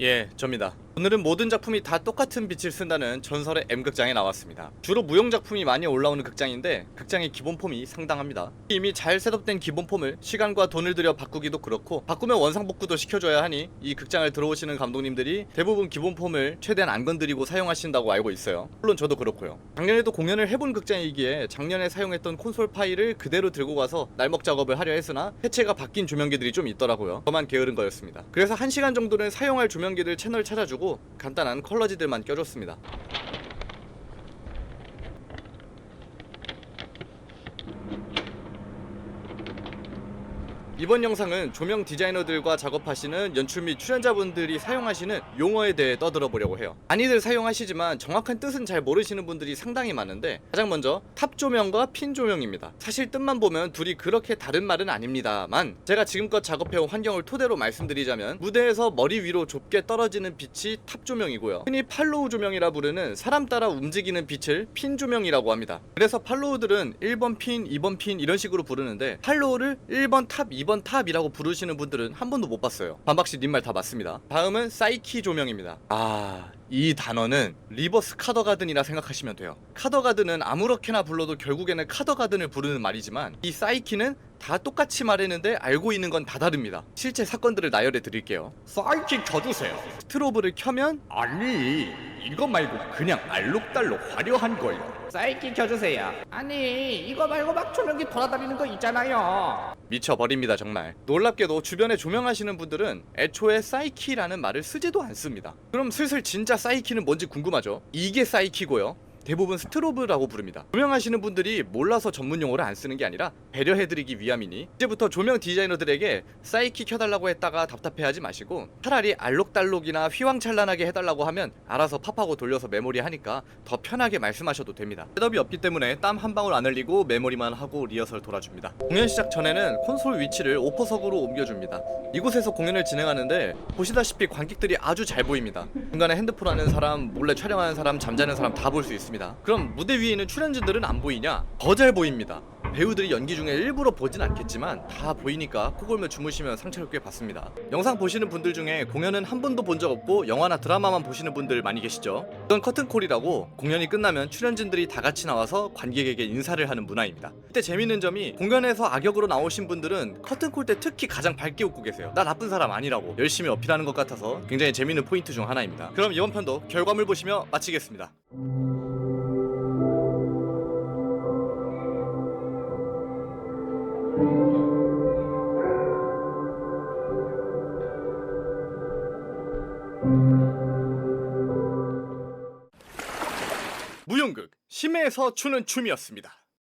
예, 접니다. 오늘은 모든 작품이 다 똑같은 빛을 쓴다는 전설의 M극장에 나왔습니다. 주로 무용 작품이 많이 올라오는 극장인데 극장의 기본 폼이 상당합니다. 이미 잘 셋업된 기본 폼을 시간과 돈을 들여 바꾸기도 그렇고 바꾸면 원상복구도 시켜줘야 하니 이 극장을 들어오시는 감독님들이 대부분 기본 폼을 최대한 안 건드리고 사용하신다고 알고 있어요. 물론 저도 그렇고요. 작년에도 공연을 해본 극장이기에 작년에 사용했던 콘솔 파일을 그대로 들고 가서 날먹 작업을 하려 했으나 해체가 바뀐 조명기들이 좀 있더라고요. 저만 게으른 거였습니다. 그래서 1시간 정도는 사용할 조명기들 채널 찾아주고 간단한 컬러지들만 껴줬습니다. 이번 영상은 조명 디자이너들과 작업하시는 연출 및 출연자분들이 사용하시는 용어에 대해 떠들어 보려고 해요. 많이들 사용하시지만 정확한 뜻은 잘 모르시는 분들이 상당히 많은데 가장 먼저 탑 조명과 핀 조명입니다. 사실 뜻만 보면 둘이 그렇게 다른 말은 아닙니다만 제가 지금껏 작업해온 환경을 토대로 말씀드리자면 무대에서 머리 위로 좁게 떨어지는 빛이 탑 조명이고요. 흔히 팔로우 조명이라 부르는 사람 따라 움직이는 빛을 핀 조명이라고 합니다. 그래서 팔로우들은 1번 핀, 2번 핀 이런 식으로 부르는데 팔로우를 1번 탑, 2번 탑이라고 부르시는 분들은 한 번도 못 봤어요. 반박씨 님말 다 맞습니다. 다음은 사이키 조명입니다. 아, 이 단어는 리버스 카더가든이라 생각하시면 돼요. 카더가든은 아무렇게나 불러도 결국에는 카더가든을 부르는 말이지만 이 사이키는 다 똑같이 말했는데 알고 있는 건 다 다릅니다. 실제 사건들을 나열해 드릴게요. 사이킥 켜주세요. 스트로브를 켜면 아니 이거 말고 그냥 알록달록 화려한 거요. 사이키 켜주세요. 아니 이거 말고 막 조명기 돌아다니는 거 있잖아요. 미쳐버립니다 정말 놀랍게도 주변에 조명하시는 분들은 애초에 사이키라는 말을 쓰지도 않습니다 그럼 슬슬 진짜 사이키는 뭔지 궁금하죠? 이게 사이키고요 대부분 스트로브라고 부릅니다. 조명하시는 분들이 몰라서 전문 용어를 안 쓰는 게 아니라 배려해드리기 위함이니 이제부터 조명 디자이너들에게 사이키 켜달라고 했다가 답답해하지 마시고 차라리 알록달록이나 휘황찬란하게 해달라고 하면 알아서 팝하고 돌려서 메모리 하니까 더 편하게 말씀하셔도 됩니다. 셋업이 없기 때문에 땀 한 방울 안 흘리고 메모리만 하고 리허설 돌아줍니다. 공연 시작 전에는 콘솔 위치를 오퍼석으로 옮겨줍니다. 이곳에서 공연을 진행하는데 보시다시피 관객들이 아주 잘 보입니다. 중간에 핸드폰 하는 사람 몰래 촬영하는 사람 잠자는 사람 다 볼 수 있습니다 그럼 무대 위에 있는 출연진들은 안 보이냐 더 잘 보입니다 배우들이 연기 중에 일부러 보진 않겠지만 다 보이니까 코골며 주무시면 상처를 꽤 받습니다. 영상 보시는 분들 중에 공연은 한 번도 본 적 없고 영화나 드라마만 보시는 분들 많이 계시죠? 이건 커튼콜이라고 공연이 끝나면 출연진들이 다 같이 나와서 관객에게 인사를 하는 문화입니다. 이때 재밌는 점이 공연에서 악역으로 나오신 분들은 커튼콜 때 특히 가장 밝게 웃고 계세요. 나 나쁜 사람 아니라고 열심히 어필하는 것 같아서 굉장히 재밌는 포인트 중 하나입니다. 그럼 이번 편도 결과물 보시며 마치겠습니다. 무용극 심해에서 추는 춤이었습니다.